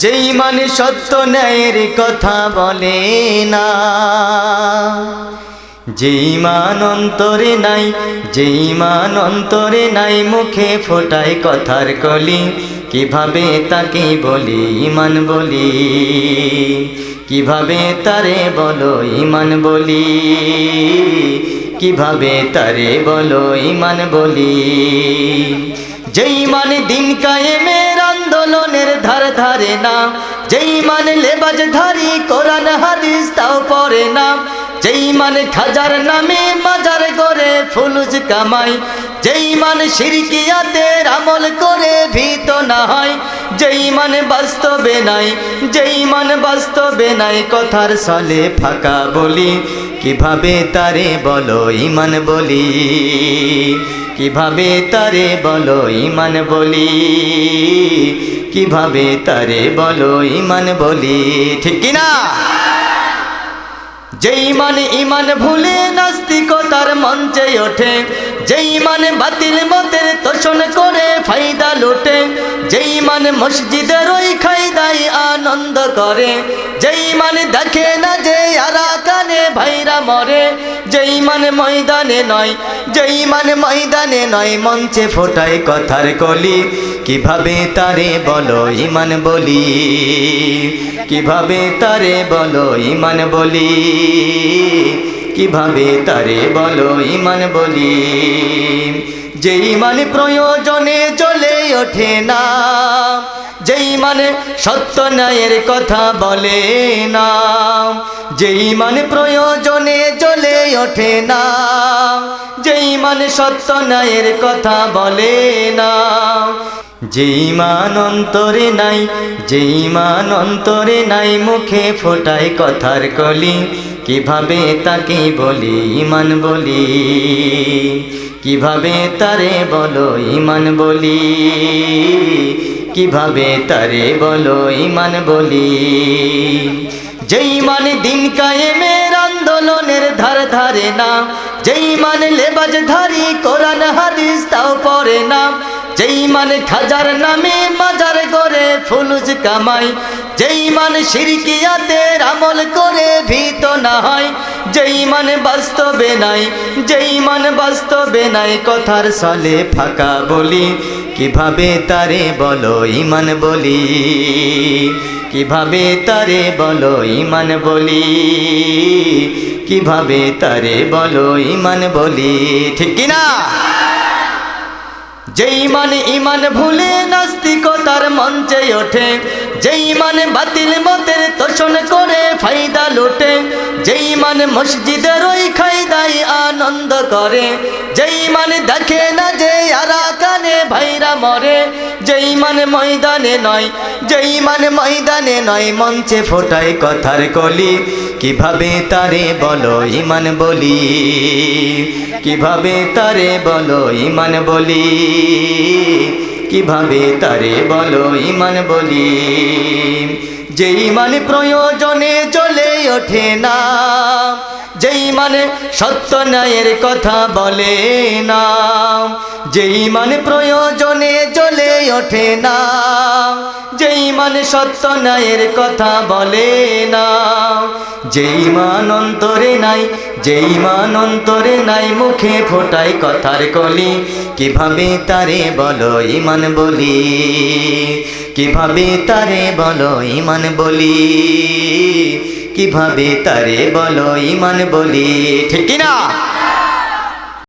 যেই মানে সত্য ন্যায়ের কথা বলে না, যেই মান অন্তরে নাই, যেই মান অন্তরে নাই, মুখে ফোটায় কথার কলি, কীভাবে তাকে বলি ইমান বলি, কীভাবে তারে বলো ইমান বলি, কীভাবে তারে বলো ইমান বলি, যেই মানে দিন কায়েমের আন্দোলনের ধার ধারে না। যেই মানে লেবাজ ধারি, কোরআন, হাদিস তাও পড়ে না। যেই মানে খাজার নামে মাজার করে ফুলুজ কামাই। যেই মানে সিরকিয়াতের আমল করে ভীত না হয়। যেই মানে বাস্তবে নাই, যেই মানে বাস্তবে নাই, কথার সলে ফাঁকা বলি। কীভাবে তারে বলো ইমান বলি? কীভাবে তারে বলো ইমান বলি? কীভাবে তারে বলো ইমান বলি? ঠিক কিনা? যেই মানে ইমান ভুলে নাস্তিকতার মঞ্চে ওঠে, যেই মানে বাতিল মানে মসজিদের ওই খাইদাই আনন্দ করে যেই মানে দেখে না যে আরা কানে ভাইরা মরে যেই মানে ময়দানে নয় যেই মানে ময়দানে নয়, মঞ্চে ফোটায় কথার কলি। কীভাবে তারে বলো ইমান বলি? কীভাবে তারে বলো ইমান বলি? কীভাবে তারে বলো ইমান বলি? যেই মানে প্রয়োজনে চলে ওঠে না, যেই মানে সত্য ন্যায়ের কথা বলে না, যেই মানে প্রয়োজনে চলে ওঠে না, যেই মানে সত্য ন্যায়ের কথা বলে না, যেই মান অন্তরে নাই, যেই মান অন্তরে নাই, মুখে ফোটায় কথার কলি, কীভাবে তাকে বলি, ইমান বলি? কীভাবে তারে বলো ইমান বলি? কীভাবে তারে বলো ইমান বলি? যেই মানে দিন কায়েমের আন্দোলনের ধার ধারে না, যেই মানে লেবাজ ধারি কোরআন হাদিস তাও পড়ে না, যেই মানে খাজার নামে মাজার করে ফুলুজ কামাই, যেই মানে সিরকিয়াতের আমল করে ভীত না হয় যেই মানে বাস্তবে নাই, যেই মানে বাস্তবে নাই, কথার সালে ফাঁকা বলি। কীভাবে তারে বলো ইমান বলি? কীভাবে তারে বলো ইমান বলি? কীভাবে তারে বলো ইমান বলি? ঠিক কিনা? যেই মানে ইমান ভুলে নাস্তিকতার মঞ্চে ওঠে যেই মানে বাতিল মতের তোষণ করে ফায়দা লোটে, যেই মানে মসজিদের ওই খাইদাই আনন্দ করে, যেই মানে দেখে না যে আরা কানে ভাইরা মরে, যেই মানে ময়দানে নয়, যেই মানে ময়দানে নয় মঞ্চে ফোটায় কথার কলি, কীভাবে তারে বলো ইমান বলি? কীভাবে তারে বলো ইমান বলি? কীভাবে তারে বলো ইমান বলি? যেই মানে প্রয়োজনে চলে ওঠে না, যেই মানে সত্য ন্যায়ের কথা বলে না, যেই মানে প্রয়োজনে চলে ওঠে না, যেই মানে সত্য ন্যায়ের কথা বলে না, যেই মান অন্তরে নাই, যেই মান অন্তরে নাই, মুখে ফোটায় কথার কলি, কীভাবে তারে বলো ইমান বলি? কীভাবে তারে বলো ইমান বলি? কীভাবে তারে বলো ইমান বলি? ঠিক কিনা?